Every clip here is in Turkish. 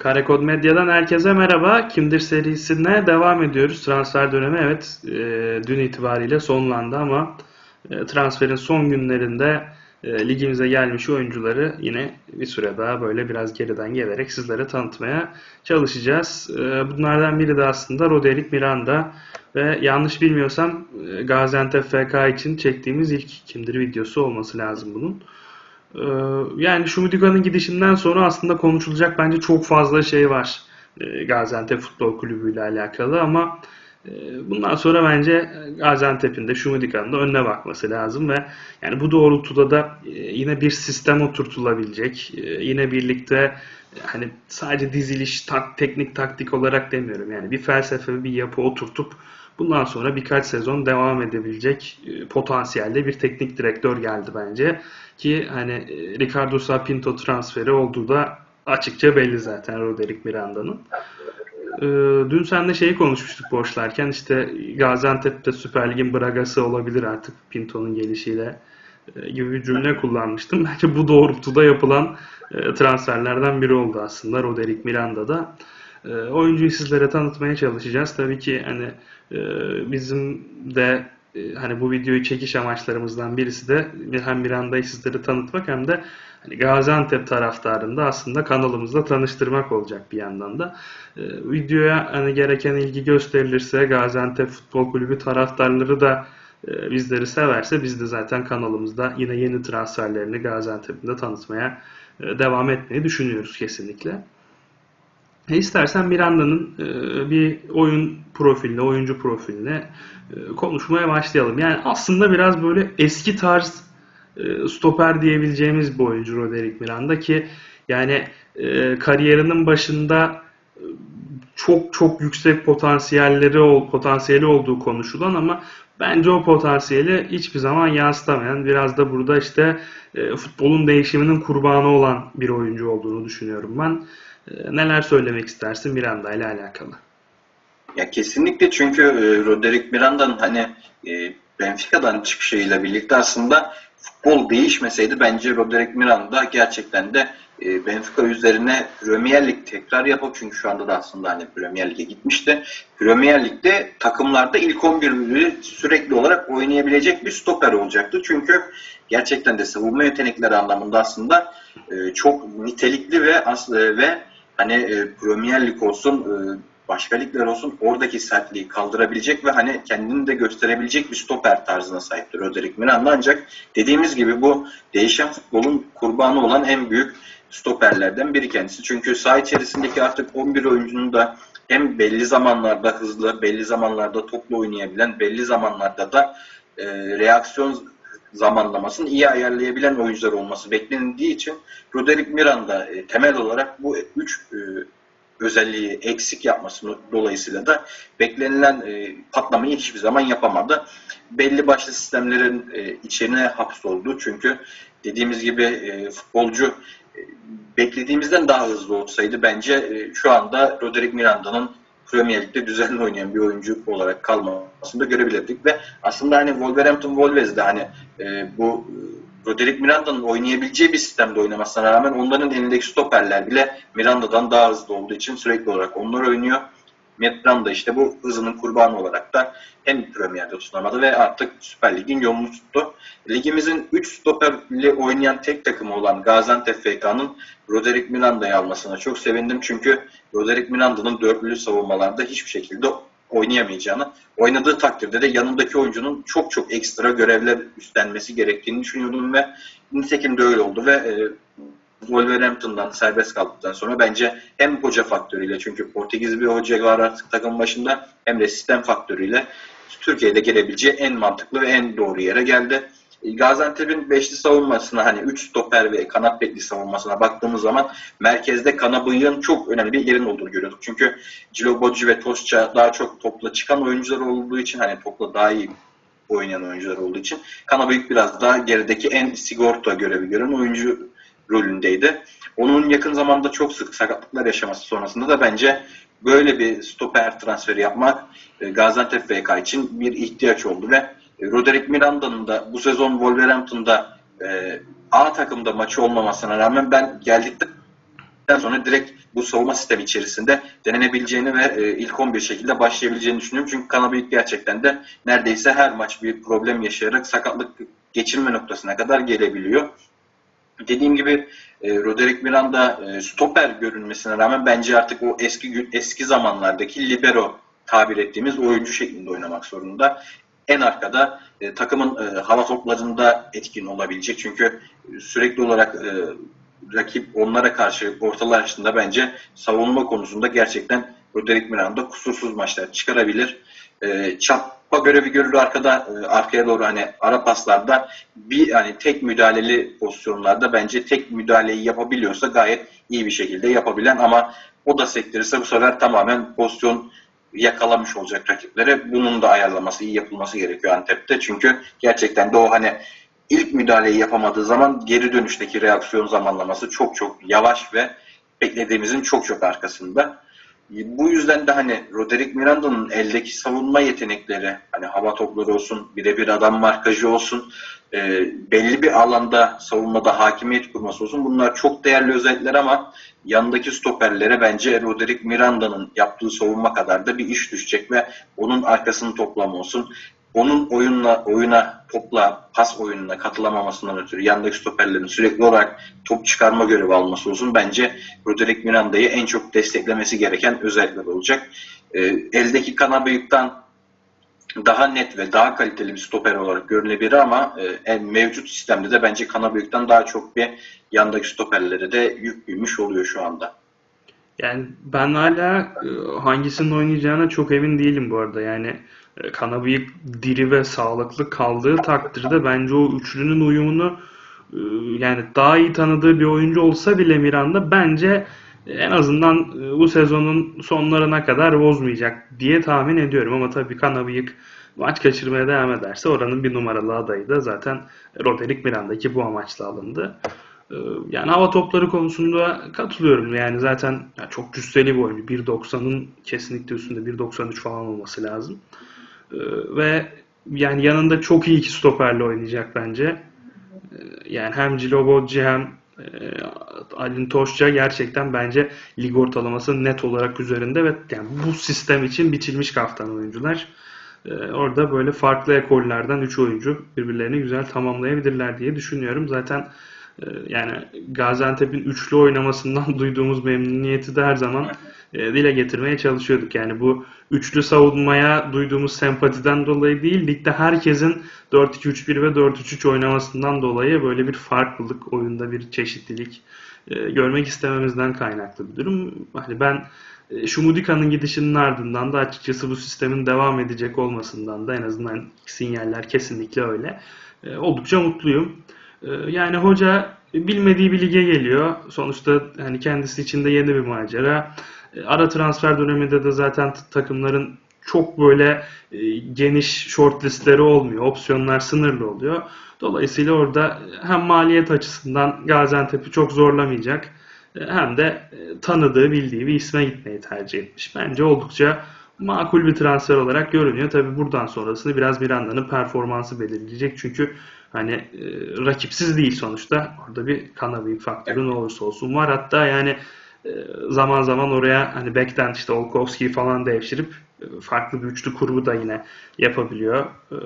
Karekod Medya'dan herkese merhaba. Kimdir serisine devam ediyoruz. Transfer dönemi evet e, dün itibariyle sonlandı ama e, transferin son günlerinde e, ligimize gelmiş oyuncuları yine bir süre daha böyle biraz geriden gelerek sizlere tanıtmaya çalışacağız. E, bunlardan biri de aslında Roderick Miranda ve yanlış bilmiyorsam e, Gaziantep FK için çektiğimiz ilk kimdir videosu olması lazım bunun. Ee, Yani Şumidika'nın gidişinden sonra aslında konuşulacak bence çok fazla şey var e, Gaziantep Futbol Kulübü ile alakalı ama e, bundan sonra bence Gaziantep'in de Şumidika'nın da önüne bakması lazım ve yani bu doğrultuda da e, yine bir sistem oturtulabilecek. Yine birlikte hani sadece diziliş, tak, teknik taktik olarak demiyorum yani bir felsefe, bir yapı oturtup bundan sonra birkaç sezon devam edebilecek e, potansiyelde bir teknik direktör geldi bence. Ki hani e, Ricardo Sapinto transferi olduğu da açıkça belli zaten Roderick Miranda'nın. Ee, dün seninle şeyi konuşmuştuk boşlarken işte Gaziantep'te Süper Lig'in Braga'sı olabilir artık Pinto'nun gelişiyle e, gibi bir cümle kullanmıştım. Bence bu doğrultuda yapılan e, transferlerden biri oldu aslında Roderick Miranda'da. E, oyuncuyu sizlere tanıtmaya çalışacağız. Tabii ki hani e, bizim de e, hani bu videoyu çekiş amaçlarımızdan birisi de hem Miranda'yı sizlere tanıtmak hem de hani Gaziantep taraftarını da aslında kanalımızda tanıştırmak olacak bir yandan da. E, videoya hani gereken ilgi gösterilirse Gaziantep Futbol Kulübü taraftarları da e, bizleri severse biz de zaten kanalımızda yine yeni transferlerini Gaziantep'in de tanıtmaya devam etmeyi düşünüyoruz kesinlikle. E, istersen Miranda'nın e, bir oyun profiline, oyuncu profiline e, konuşmaya başlayalım. Yani aslında biraz böyle eski tarz e, stoper diyebileceğimiz bir oyuncu Roderick Miranda ki yani e, kariyerinin başında e, çok çok yüksek potansiyelleri ol, potansiyeli olduğu konuşulan ama bence o potansiyeli hiçbir zaman yansıtamayan biraz da burada işte e, futbolun değişiminin kurbanı olan bir oyuncu olduğunu düşünüyorum ben. E, neler söylemek istersin Miranda ile alakalı? Ya kesinlikle çünkü e, Roderick Miranda'nın hani e, Benfica'dan çıkışıyla birlikte aslında futbol değişmeseydi bence Roderick Miranda gerçekten de e, Benfica üzerine Premier Lig tekrar yapıp çünkü şu anda da aslında hani Premier Lig'e gitmişti. Premier Lig'de takımlarda ilk 11'i sürekli olarak oynayabilecek bir stoper olacaktı. Çünkü gerçekten de savunma yetenekleri anlamında aslında çok nitelikli ve as- e, ve hani e, Premier Lig olsun e, başka ligler olsun oradaki sertliği kaldırabilecek ve hani kendini de gösterebilecek bir stoper tarzına sahiptir Roderick Miranda ancak dediğimiz gibi bu değişen futbolun kurbanı olan en büyük stoperlerden biri kendisi. Çünkü saha içerisindeki artık 11 oyuncunun da hem belli zamanlarda hızlı, belli zamanlarda toplu oynayabilen, belli zamanlarda da e, reaksiyon zamanlamasını iyi ayarlayabilen oyuncular olması beklenildiği için Roderick Miranda e, temel olarak bu üç e, özelliği eksik yapması dolayısıyla da beklenilen e, patlamayı hiçbir zaman yapamadı. Belli başlı sistemlerin e, içine hapsoldu. Çünkü dediğimiz gibi e, futbolcu e, beklediğimizden daha hızlı olsaydı bence e, şu anda Roderick Miranda'nın Premier Lig'de düzenli oynayan bir oyuncu olarak kalmasını da görebilirdik ve aslında hani Wolverhampton Wolves'de hani e, bu e, Roderick Miranda'nın oynayabileceği bir sistemde oynamasına rağmen onların elindeki stoperler bile Miranda'dan daha hızlı olduğu için sürekli olarak onlar oynuyor. Miranda işte bu hızının kurbanı olarak da hem Premier'de tutunamadı ve artık Süper Lig'in yolunu tuttu. Ligimizin 3 stoperle oynayan tek takımı olan Gaziantep FK'nın Roderick Miranda'yı almasına çok sevindim. Çünkü Roderick Miranda'nın dörtlü savunmalarda hiçbir şekilde oynayamayacağını, oynadığı takdirde de yanındaki oyuncunun çok çok ekstra görevler üstlenmesi gerektiğini düşünüyordum ve nitekim de öyle oldu ve e, Wolverhampton'dan serbest kaldıktan sonra bence hem hoca faktörüyle çünkü Portekiz bir hoca var artık takım başında hem de sistem faktörüyle Türkiye'de gelebileceği en mantıklı ve en doğru yere geldi. Gaziantep'in beşli savunmasına hani 3 stoper ve kanat bekli savunmasına baktığımız zaman merkezde Kanabıyık'ın çok önemli bir yerin olduğunu görüyorduk. Çünkü Cilo Bocu ve Tosça daha çok topla çıkan oyuncular olduğu için hani topla daha iyi oynayan oyuncular olduğu için Kanabıyık biraz daha gerideki en sigorta görevi gören oyuncu rolündeydi. Onun yakın zamanda çok sık sakatlıklar yaşaması sonrasında da bence böyle bir stoper transferi yapmak e, Gaziantep FK için bir ihtiyaç oldu ve e, Roderick Miranda'nın da bu sezon Wolverhampton'da e, A takımda maçı olmamasına rağmen ben geldikten sonra direkt bu savunma sistemi içerisinde denenebileceğini ve e, ilk 11 şekilde başlayabileceğini düşünüyorum. Çünkü Kanabıyık gerçekten de neredeyse her maç bir problem yaşayarak sakatlık geçirme noktasına kadar gelebiliyor. Dediğim gibi e, Roderick Miranda e, stoper görünmesine rağmen bence artık o eski eski zamanlardaki libero tabir ettiğimiz oyuncu şeklinde oynamak zorunda. En arkada e, takımın e, hava toplarında etkin olabilecek. Çünkü sürekli olarak e, rakip onlara karşı ortalar açtığında bence savunma konusunda gerçekten Roderick Miranda kusursuz maçlar çıkarabilir. E, çapma görevi görür arkada e, arkaya doğru hani ara paslarda bir hani tek müdahaleli pozisyonlarda bence tek müdahaleyi yapabiliyorsa gayet iyi bir şekilde yapabilen ama o da sektirirse bu sefer tamamen pozisyon yakalamış olacak rakiplere. Bunun da ayarlaması, iyi yapılması gerekiyor Antep'te. Çünkü gerçekten de o hani ilk müdahaleyi yapamadığı zaman geri dönüşteki reaksiyon zamanlaması çok çok yavaş ve beklediğimizin çok çok arkasında. Bu yüzden de hani Roderick Miranda'nın eldeki savunma yetenekleri hani hava topları olsun, birebir adam markajı olsun, e, belli bir alanda savunmada hakimiyet kurması olsun. Bunlar çok değerli özellikler ama yanındaki stoperlere bence Roderick Miranda'nın yaptığı savunma kadar da bir iş düşecek ve onun arkasını toplama olsun. Onun oyunla oyuna topla pas oyununa katılamamasından ötürü yandaki stoperlerin sürekli olarak top çıkarma görevi alması olsun. Bence Roderick Miranda'yı en çok desteklemesi gereken özellikler olacak. E, eldeki Kanabıyık'tan daha net ve daha kaliteli bir stoper olarak görünebilir ama e, en mevcut sistemde de bence Kanabıyık'tan daha çok bir yandaki stoperlere de yük binmiş oluyor şu anda. Yani ben hala e, hangisinin oynayacağına çok emin değilim bu arada. Yani e, Kanabıyık diri ve sağlıklı kaldığı takdirde bence o üçlünün uyumunu e, yani daha iyi tanıdığı bir oyuncu olsa bile Miranda bence en azından e, bu sezonun sonlarına kadar bozmayacak diye tahmin ediyorum. Ama tabii Kanabıyık maç kaçırmaya devam ederse oranın bir numaralı adayı da zaten Roderick Miranda ki bu amaçla alındı. Ee, Yani hava topları konusunda katılıyorum. Yani zaten çok cüsseli bir oyuncu. 1.90'ın kesinlikle üstünde 1.93 falan olması lazım. Ee, Ve yani yanında çok iyi iki stoperle oynayacak bence. Ee, Yani hem Ciloboci hem e, Alin Toşça gerçekten bence lig ortalaması net olarak üzerinde ve yani bu sistem için biçilmiş kaftan oyuncular. Orada böyle farklı ekollerden 3 oyuncu birbirlerini güzel tamamlayabilirler diye düşünüyorum. Zaten yani Gaziantep'in üçlü oynamasından duyduğumuz memnuniyeti de her zaman e, dile getirmeye çalışıyorduk. Yani bu üçlü savunmaya duyduğumuz sempatiden dolayı değil, ligde herkesin 4-2-3-1 ve 4-3-3 oynamasından dolayı böyle bir farklılık, oyunda bir çeşitlilik e, görmek istememizden kaynaklı bir durum. Hani ben e, Şumudika'nın gidişinin ardından da açıkçası bu sistemin devam edecek olmasından da en azından sinyaller kesinlikle öyle. Oldukça mutluyum. E, Yani hoca bilmediği bir lige geliyor. Sonuçta hani kendisi için de yeni bir macera. E, Ara transfer döneminde de zaten takımların çok böyle e, geniş short listleri olmuyor. Opsiyonlar sınırlı oluyor. Dolayısıyla orada hem maliyet açısından Gaziantep'i çok zorlamayacak e, hem de e, tanıdığı, bildiği bir isme gitmeyi tercih etmiş. Bence oldukça makul bir transfer olarak görünüyor. Tabii buradan sonrasını biraz Miranda'nın performansı belirleyecek. Çünkü hani e, rakipsiz değil sonuçta. Orada bir Kanabıyık faktörü ne olursa olsun var. Hatta yani e, zaman zaman oraya hani bekten işte Olkowski'yi falan devşirip e, farklı bir üçlü kurgu da yine yapabiliyor. E,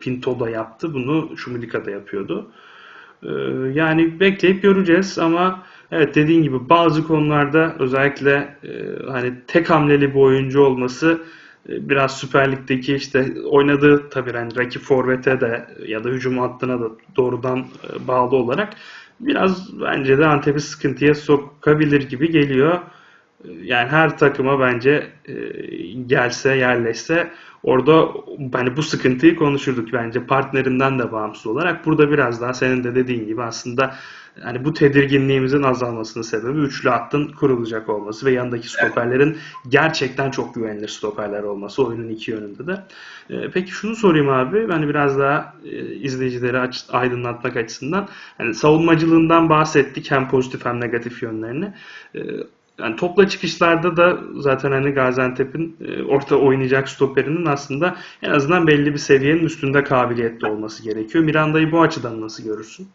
Pinto da yaptı. Bunu Şumilika da yapıyordu. Ee, Yani bekleyip göreceğiz ama evet dediğin gibi bazı konularda özellikle e, hani tek hamleli bir oyuncu olması e, biraz Süper Lig'deki işte oynadığı tabii yani rakip forvete de ya da hücum hattına da doğrudan e, bağlı olarak biraz bence de Antep'i sıkıntıya sokabilir gibi geliyor. E, Yani her takıma bence e, gelse yerleşse orada hani bu sıkıntıyı konuşurduk bence partnerinden de bağımsız olarak. Burada biraz daha senin de dediğin gibi aslında hani bu tedirginliğimizin azalmasının sebebi üçlü hattın kurulacak olması ve yanındaki stoperlerin gerçekten çok güvenilir stoperler olması oyunun iki yönünde de. E, Peki şunu sorayım abi. Hani biraz daha e, izleyicileri aç- aydınlatmak açısından. Hani savunmacılığından bahsettik hem pozitif hem negatif yönlerini. E, yani topla çıkışlarda da zaten hani Gaziantep'in e, orta oynayacak stoperinin aslında en azından belli bir seviyenin üstünde kabiliyetli olması gerekiyor. Miranda'yı bu açıdan nasıl görürsün?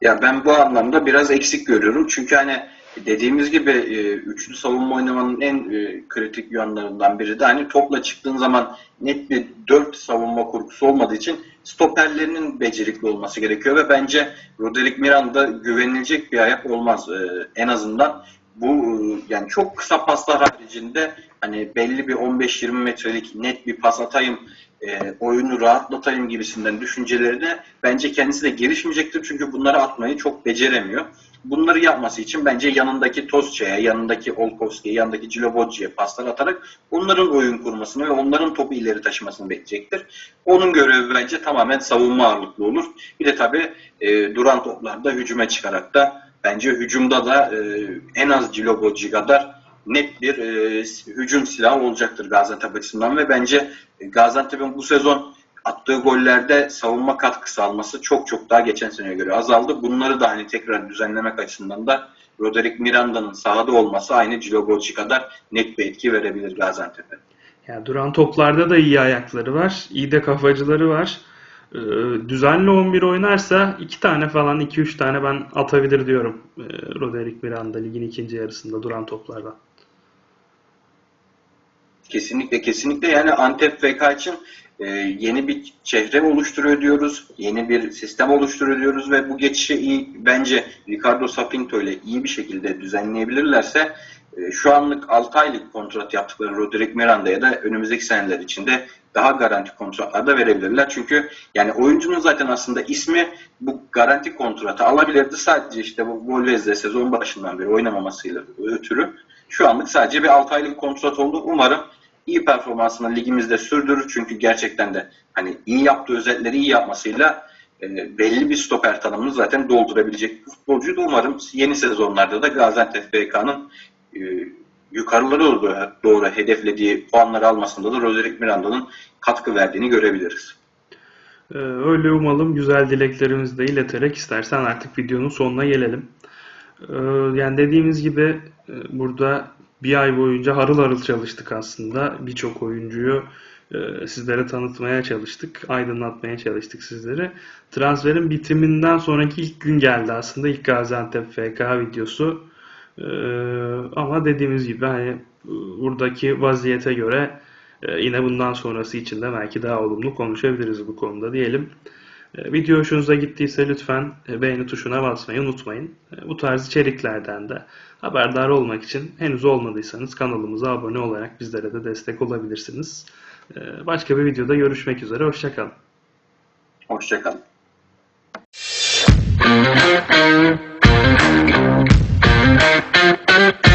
Ya ben bu anlamda biraz eksik görüyorum. Çünkü hani dediğimiz gibi e, üçlü savunma oynamanın en e, kritik yanlarından biri de hani topla çıktığın zaman net bir dört savunma kurgusu olmadığı için stoperlerinin becerikli olması gerekiyor ve bence Roderick Miranda güvenilecek bir ayak olmaz. En azından bu e, yani çok kısa paslar haricinde hani belli bir 15-20 metrelik net bir pas atayım e, oyunu rahatlatayım gibisinden düşünceleri de bence kendisi de gelişmeyecektir. Çünkü bunları atmayı çok beceremiyor. Bunları yapması için bence yanındaki Tosca'ya, yanındaki Olkowski'ye, yanındaki Cilobocci'ye paslar atarak onların oyun kurmasını ve onların topu ileri taşımasını bekleyecektir. Onun görevi bence tamamen savunma ağırlıklı olur. Bir de tabii e, duran toplarda hücuma çıkarak da bence hücumda da e, en az Cilobocci kadar net bir e, hücum silahı olacaktır Gaziantep açısından ve bence Gaziantep'in bu sezon attığı gollerde savunma katkısı alması çok çok daha geçen seneye göre azaldı. Bunları da hani tekrar düzenlemek açısından da Roderick Miranda'nın sahada olması aynı Cilobocci kadar net bir etki verebilir Gaziantep'e. Yani duran toplarda da iyi ayakları var. iyi de kafacıları var. Ee, düzenli 11 oynarsa 2 tane falan 2-3 tane ben atabilir diyorum. Ee, Roderick Miranda ligin ikinci yarısında duran toplardan. Kesinlikle kesinlikle yani Antep FK için e, yeni bir çehre oluşturuyor diyoruz. Yeni bir sistem oluşturuyor diyoruz ve bu geçişi iyi bence Ricardo Sapinto ile iyi bir şekilde düzenleyebilirlerse e, şu anlık 6 aylık kontrat yaptıkları Roderick Miranda'ya da önümüzdeki seneler içinde daha garanti kontratlar da verebilirler. Çünkü yani oyuncunun zaten aslında ismi bu garanti kontratı alabilirdi. Sadece işte bu Volves'de sezon başından beri oynamamasıyla ötürü şu anlık sadece bir 6 aylık kontrat oldu. Umarım iyi performansını ligimizde sürdürür. Çünkü gerçekten de hani iyi yaptığı özetleri iyi yapmasıyla e, belli bir stoper tanımını zaten doldurabilecek bir futbolcuyu da umarım yeni sezonlarda da Gaziantep BK'nın e, yukarılara doğru, doğru hedeflediği puanları almasında da Roderick Miranda'nın katkı verdiğini görebiliriz. Ee, öyle umalım. Güzel dileklerimizi de ileterek istersen artık videonun sonuna gelelim. Ee, yani dediğimiz gibi e, burada bir ay boyunca harıl harıl çalıştık aslında. Birçok oyuncuyu e, sizlere tanıtmaya çalıştık, aydınlatmaya çalıştık sizleri. Transferin bitiminden sonraki ilk gün geldi aslında ilk Gaziantep FK videosu. Ee, ama dediğimiz gibi hani buradaki vaziyete göre e, yine bundan sonrası için de belki daha olumlu konuşabiliriz bu konuda diyelim. E, Video hoşunuza gittiyse lütfen e, beğeni tuşuna basmayı unutmayın. Bu tarz içeriklerden de haberdar olmak için henüz olmadıysanız kanalımıza abone olarak bizlere de destek olabilirsiniz. Başka bir videoda görüşmek üzere. Hoşçakalın. Hoşçakalın. Thank you.